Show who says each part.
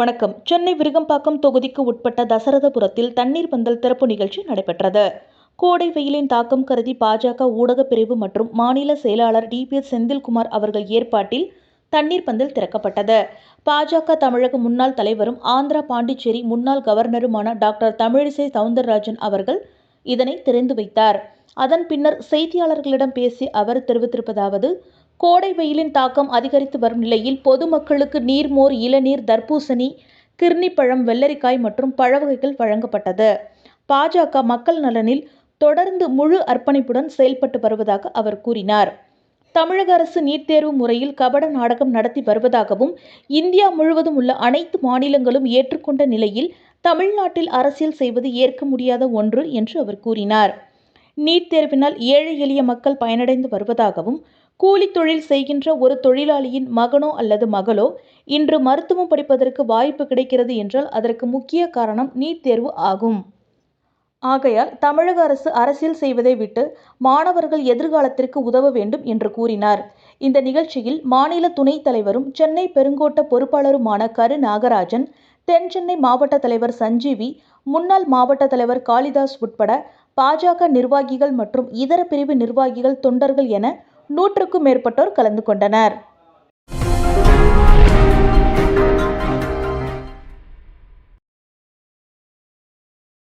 Speaker 1: வணக்கம். சென்னை விருகம்பாக்கம் தொகுதிக்கு உட்பட்ட தசரதபுரத்தில் தண்ணீர் பந்தல் திறப்பு நிகழ்ச்சி நடைபெற்றது. கோடை வெயிலின் தாக்கம் கருதி பாஜக ஊடகப் பிரிவு மற்றும் மாநில செயலாளர் டிபிஎஸ் செந்தில்குமார் அவர்கள் ஏற்பாட்டில் தண்ணீர் பந்தல் திறக்கப்பட்டது. பாஜக தமிழக முன்னாள் தலைவரும் ஆந்திரா பாண்டிச்சேரி முன்னாள் கவர்னருமான டாக்டர் தமிழிசை சவுந்தரராஜன் அவர்கள் இதனை திறந்து வைத்தார். அதன் பின்னர் செய்தியாளர்களிடம் பேசி அவர் தெரிவித்திருப்பதாவது கோடை வெயிலின் தாக்கம் அதிகரித்து வரும் நிலையில் பொதுமக்களுக்கு நீர்மோர் இளநீர் தர்பூசணி கிர்னிப்பழம் வெள்ளரிக்காய் மற்றும் பழ வகைகள் வழங்கப்பட்டது. பாஜக மக்கள் நலனில் தொடர்ந்து முழு அர்ப்பணிப்புடன் செயல்பட்டு வருவதாக அவர் கூறினார். தமிழக அரசு நீட் தேர்வு முறையில் கபட நாடகம் நடத்தி வருவதாகவும் இந்தியா முழுவதும் உள்ள அனைத்து மாநிலங்களும் ஏற்றுக்கொண்ட நிலையில் தமிழ்நாட்டில் அரசியல் செய்வது ஏற்க முடியாத ஒன்று என்று அவர் கூறினார். நீட் தேர்வினால் ஏழை எளிய மக்கள் பயனடைந்து வருவதாகவும் கூலி தொழில் செய்கின்ற ஒரு தொழிலாளியின் மகனோ அல்லது மகளோ இன்று மருத்துவம் படிப்பதற்கு வாய்ப்பு கிடைக்கிறது என்றால் அதற்கு முக்கிய காரணம் நீட் தேர்வு ஆகும். ஆகையால் தமிழக அரசு அரசியல் செய்வதை விட்டு மாணவர்கள் எதிர்காலத்திற்கு உதவ வேண்டும் என்று கூறினார். இந்த நிகழ்ச்சியில் மாநில துணைத் தலைவரும் சென்னை பெருங்கோட்ட பொறுப்பாளருமான கரு நாகராஜன் தென் சென்னை மாவட்ட தலைவர் சஞ்சீவி முன்னாள் மாவட்ட தலைவர் காளிதாஸ் உட்பட பாஜக நிர்வாகிகள் மற்றும் இதர பிரிவு நிர்வாகிகள் தொண்டர்கள் என நூற்றுக்கும் மேற்பட்டோர் கலந்து கொண்டனர்.